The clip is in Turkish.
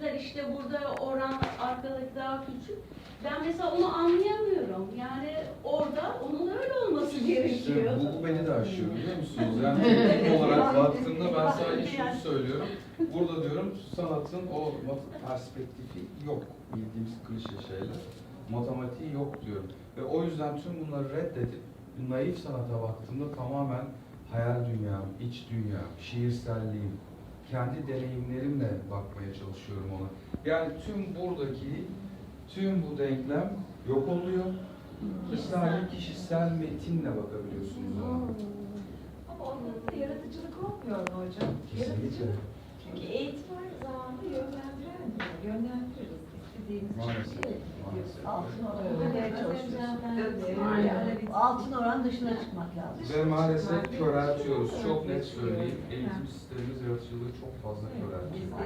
dediler işte burada oran arkadaki daha küçük. Ben mesela onu anlayamıyorum. Yani orada onun öyle olması İşte gerekiyor. bu, bu beni de aşıyor biliyor musunuz? Yani teknik olarak baktığımda ben sadece şunu söylüyorum. Burada diyorum sanatın o perspektifi yok. Bildiğimiz klişe şeyler. Matematiği yok diyorum. Ve o yüzden tüm bunları reddedip naif sanata baktığımda tamamen hayal dünyam, iç dünyam, şiirselliğim, kendi deneyimlerimle bakmaya çalışıyorum ona. Yani tüm buradaki tüm bu denklem yok oluyor. Sadece kişisel metinle bakabiliyorsunuz ona. Ama onda da yaratıcılık olmuyor mu hocam? Kesinlikle. Yaratıcılık. Çünkü eğitim aynı zamanda yönlendiren de, yönlendiririz. İstediğimiz Maalesef, maalesef. Yani altın oran dışına çıkmak lazım. Ve maalesef köreltiyoruz. Çok net söyleyeyim. Eğitim sistemimiz yaratıcılığı çok fazla köreltiyor.